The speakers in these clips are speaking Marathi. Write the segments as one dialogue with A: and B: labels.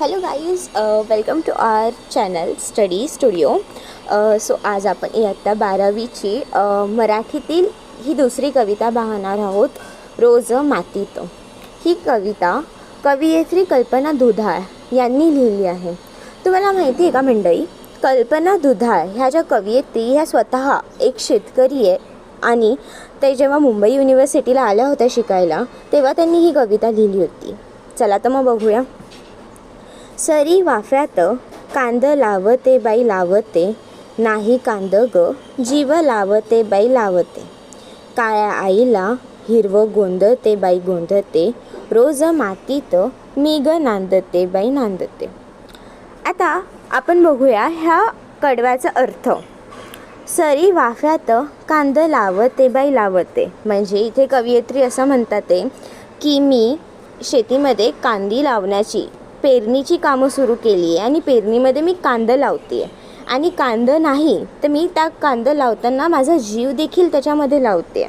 A: Hello guys welcome to our channel study studio so आज आपण इयत्ता बारावीची uh, मराठीतील ही दुसरी कविता पाहणार आहोत रोज मातीत. ही कविता कवयित्री कल्पना दुधाळ यांनी लिहिली आहे. तुम्हाला माहिती आहे का मंडळी? कल्पना दुधाळ ह्या ज्या कवयित्री ह्या स्वतः एक शेतकरी आहे आणि ते जेव्हा मुंबई युनिव्हर्सिटीला आल्या होत्या शिकायला तेव्हा त्यांनी ही कविता लिहिली होती. चला तर मग बघूया. सरी वाफ्यात कांद लावते बाई लावते. नाही कांद ग जीव लावते बाई लावते. काळ्या आईला हिरवं गोंधते बाई गोंधते रोज मातीत मी ग नांदते बाई नांदते. आता आपण बघूया ह्या कडव्याचा अर्थ. सरी वाफ्यात कांद लावते बाई लावते. म्हणजे इथे कवयित्री असं म्हणतात आहे की मी शेतीमध्ये कांदी लावण्याची. पेरणीची कामं सुरू केली आहे आणि पेरणीमध्ये मी कांदं लावते आहे. आणि कांदं नाही तर मी त्या कांदं लावताना माझा जीव देखील त्याच्यामध्ये लावते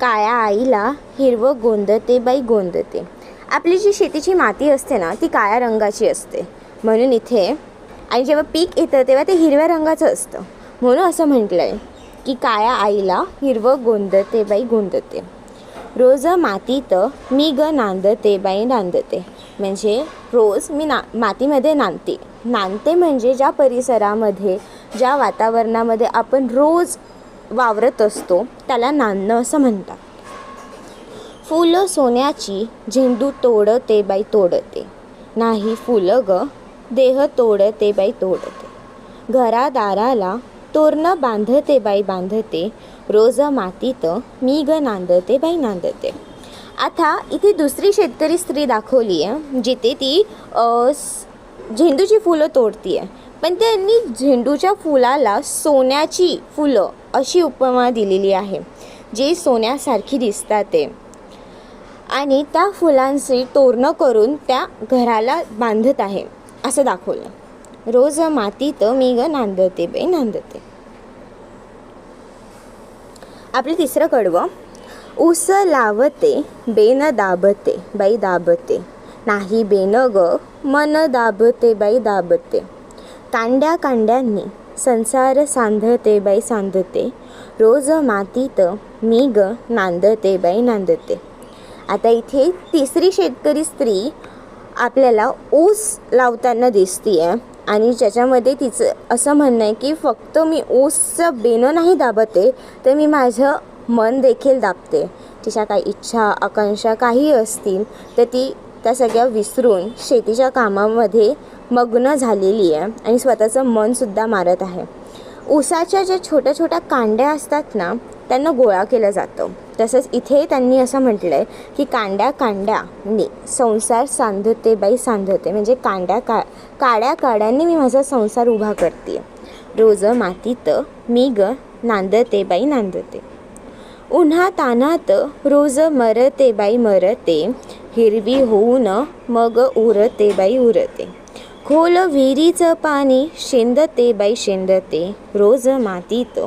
A: काळ्या आईला हिरवं गोंदते बाई गोंदते. आपली जी शेतीची माती असते ना ती काळ्या रंगाची असते. म्हणून इथे आणि जेव्हा पीक येतं तेव्हा ते हिरव्या रंगाचं असतं. म्हणून असं म्हटलं आहे की काळ्या आईला हिरवं गोंदते बाई गोंदते. रोज मातीत मी ग नांदते बाई नांदते. म्हणजे रोज मी ना मातीमध्ये नांदते. नांदते म्हणजे ज्या परिसरामध्ये ज्या वातावरणामध्ये आपण रोज वावरत असतो त्याला नांदणं असं म्हणतात. फुलं सोन्याची झेंडू तोडते बाई तोडते. नाही फुलं ग देह तोडते बाई तोडते. घरादाराला तोरणं बांधते बाई बांधते. रोज मातीत मी ग नांदते बाई नांदते. आता इथे दुसरी शेतकरी स्त्री दाखवली आहे जिथे ती झेंडूची फुलं तोडती आहे पण त्यांनी झेंडूच्या फुलाला सोन्याची फुलं अशी उपमा दिलेली आहे जे सोन्यासारखी दिसतात ते. आणि त्या फुलांची तोरणं करून त्या घराला बांधत आहे असं दाखवलं. रोज मातीत मी ग नांदते बे नांदते. आपलं तिसरं कडवं. ऊस लावते बेन दाबते बाई दाबते. नाही बेन ग मन दाबते बाई दाबते. कांड्या कांड्यांनी संसार सांधते बाई सांधते. रोज मातीत मी ग नांदते बाई नांदते. आता इथे तिसरी शेतकरी स्त्री आपल्याला ऊस लावताना दिसती आहे आणि ज्याच्यामध्ये तिचं असं म्हणणं आहे की फक्त मी ऊसचं बेनं नाही दाबते तर मी माझं मन देखील दाबते. तिच्या काही इच्छा आकांक्षा काही असतील तर ती त्या सगळ्या विसरून शेतीच्या कामामध्ये मग्न झालेली आहे आणि स्वतःचं मनसुद्धा मारत आहे. ऊसाच्या ज्या छोट्या छोट्या कांड्या असतात ना त्यांना गोळा केलं जातं. तसंच इथे त्यांनी असं म्हटलं आहे की कांड्या कांड्याने संसार सांधते बाई सांधते. म्हणजे कांड्या का काड्या काड्यांनी मी माझा संसार उभा करते. रोज मातीत मी ग नांदते बाई नांदते. उन्हा तानात रोज मरते बाई मरते हिरवी होऊन मग उरते बाई उरते. खोल विहिरीचं पाणी शेंदते बाई शेंदते रोज मातीत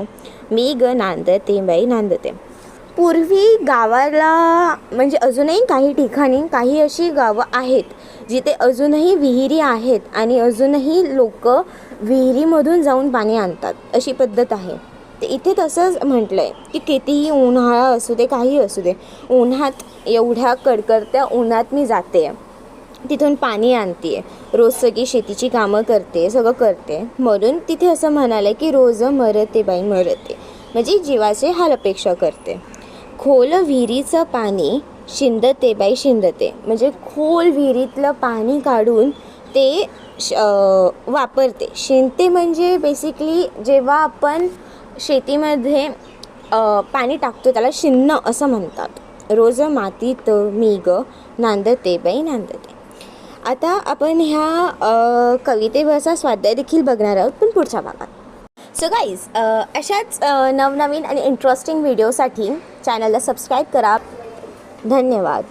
A: मी ग नांदते बाई नांदते. पूर्वी गावाला म्हणजे अजूनही काही ठिकाणी काही अशी गावं आहेत जिथे अजूनही विहिरी आहेत आणि अजूनही लोक विहिरीमधून जाऊन पाणी आणतात अशी पद्धत आहे. इथे तसंच म्हटलं आहे की कितीही उन्हाळा असू दे काही असू दे उन्हात एवढ्या कडकडत्या उन्हात मी जाते. तिथून पाणी आणते रोज सगळी शेतीची कामं करते सगळं करते. म्हणून तिथे असं म्हणालं की रोज मरते बाई मरते. म्हणजे जीवाचे हाल अपेक्षा करते. खोल विहिरीचं पाणी शिंदते बाई शिंदते. म्हणजे खोल विहिरीतलं पाणी काढून ते श वापरते. शिंदते म्हणजे बेसिकली जेव्हा आपण शेतीमध्ये पाणी टाकतो त्याला शिन्न असं म्हणतात. रोज मातीत मी ग नांदते बाई नांदते. आता आपण ह्या कवितेवरचा स्वाध्याय देखील बघणार आहोत पण पुढच्या भागात. सो गाईज अशाच नवनवीन आणि इंटरेस्टिंग व्हिडिओसाठी चॅनलला सबस्क्राईब करा. धन्यवाद.